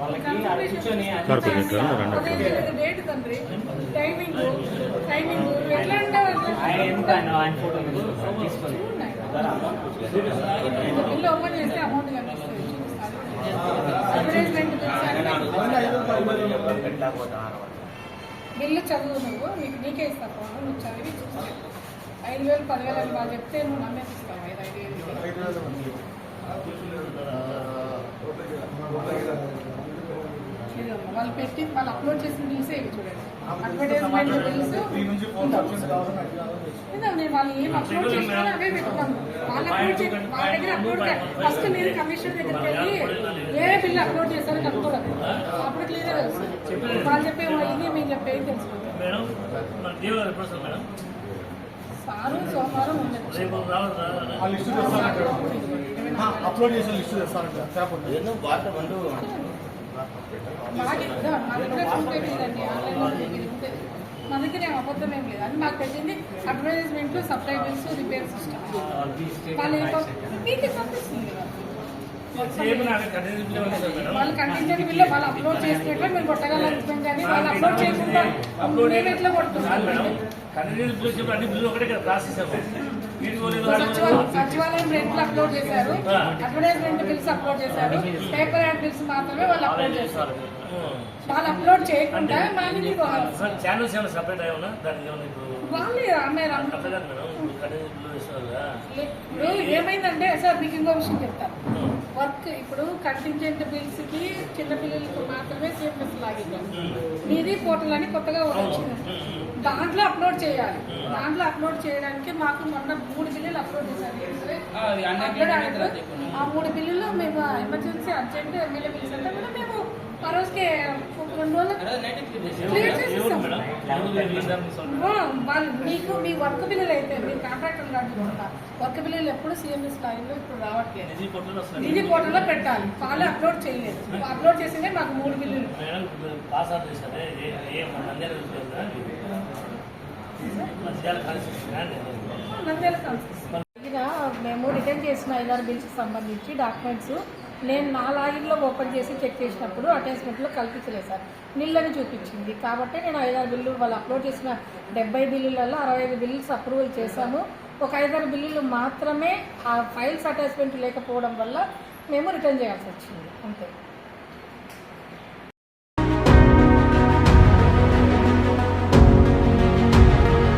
Sir కొంచెం తండ్రి timing timing ఎట్లా బిల్లు ఓపెన్ చేస్తే అమౌంట్ కనిపిస్తుంది. అడ్వర్టైజ్మెంట్ బిల్లు చదువు నువ్వు. నీకు నీకే ఇస్తా. ఫోన్ నువ్వు చదివి చూస్తే ఐదు వేలు పదివేలు అని వాళ్ళు చెప్తే నువ్వు నమ్మేసిస్తావు. ఐదు ఐదు వేలు. వాళ్ళు పెట్టి వాళ్ళు అప్లోడ్ చేసిన బిల్సే ఇవి చూడండి. అడ్వర్టైజ్మెంట్ ఇదో నేను వాళ్ళు ఏం అప్లోడ్ చేసినా అవే పెట్టుకోను. వాళ్ళు అప్లోడ్ చేసి వాళ్ళ దగ్గర అప్లోడ్ ఫస్ట్ మీరు కమిషన్ దగ్గరికి వెళ్ళి ఏ బిల్లు అప్లోడ్ చేస్తారో కనుక్కోవాలి అప్పుడు క్లియర్ వాళ్ళు చెప్పే ఇది మేము చెప్పేది తెలుసుకుంటాం సారు సోమవారం అప్లోడ్ చేసిన లిస్టు ఇద్దాం. మా దగ్గర ఏం అబద్ధం ఏం లేదు. అని మాకు పెట్టింది advertisement supply bills repair system. వాళ్ళు మీకు పంపిస్తుంది సార్ మేడం. వాళ్ళు అప్లోడ్ చేసినట్లే మేము కొట్టగల హస్బెండ్ కానీ వాళ్ళు అప్లోడ్ చేయకుండా అప్లోడ్ ఎట్లా కాదు కొడుతున్నాం మేడం. కంటిన్యూ బిల్లు చెప్పి అన్ని బిల్లు ఒకటే కదా పోలేదు సచివాలయం రెంట్లు అప్లోడ్ చేశారు. అడ్వర్టైజ్మెంట్ బిల్స్ అప్లోడ్ చేశారు. పేపర్ యాడ్ బిల్స్ మాత్రమే వాళ్ళు అప్లోడ్ చేశారు. వాళ్ళు అప్లోడ్ చేయకుండా మనకి ఛానల్స్ ఏమైనా సపరేట్ అయ్యా దానికి ఏమైనా ఇప్పుడు వాళ్ళే మేడం ఏమైందంటే సార్ మీకు ఇంకో విషయం చెప్తాను వర్క్ ఇప్పుడు కంటింజెంట్ బిల్స్కి చిన్నపిల్లలకు మాత్రమే సిఎంఎస్ లాగిద్దాం. మీది పోర్టల్ అని కొత్తగా వచ్చింది. దాంట్లో అప్లోడ్ చేయాలి. దాంట్లో అప్లోడ్ చేయడానికి మాకు మొన్న మూడు బిల్లులు అప్లోడ్ చేశారు. ఆ మూడు బిల్లులు మేము ఎమర్జెన్సీ అర్జెంట్ ఎమ్మెల్యే బిల్స్ అంటే కూడా మేము ఆ రోజుకి రెండు రోజులు వాళ్ళు మీకు మీ వర్క్ బిల్లులు అయితే మీరు కాంట్రాక్టర్ కట్టుకుంటా వర్క్ బిల్లులు ఎప్పుడు సిఎంఎస్ స్థాయిలో ఇప్పుడు రావట్లేదు. ఇది పోర్టల్లో పెట్టాలి. వాళ్ళు అప్లోడ్ చేయలేదు. అప్లోడ్ చేసిందే మాకు మూడు బిల్లులు. మేడం పాస్ నంద్యాల మేము రిటర్న్ చేసిన ఐదారు బిల్స్కి సంబంధించి డాక్యుమెంట్స్ నేను నా లాగిన్లో ఓపెన్ చేసి చెక్ చేసినప్పుడు అటాచ్మెంట్లో కల్పించలేదు సార్. నిల్లని చూపించింది. కాబట్టి నేను ఐదారు బిల్లు వాళ్ళు అప్లోడ్ చేసిన డెబ్బై బిల్లులలో అరవై ఐదు బిల్లుస్ అప్రూవల్ చేశాము. ఒక ఐదారు బిల్లులు మాత్రమే ఆ ఫైల్స్ అటాచ్మెంట్ లేకపోవడం వల్ల మేము రిటర్న్ చేయాల్సి వచ్చింది. అంతే.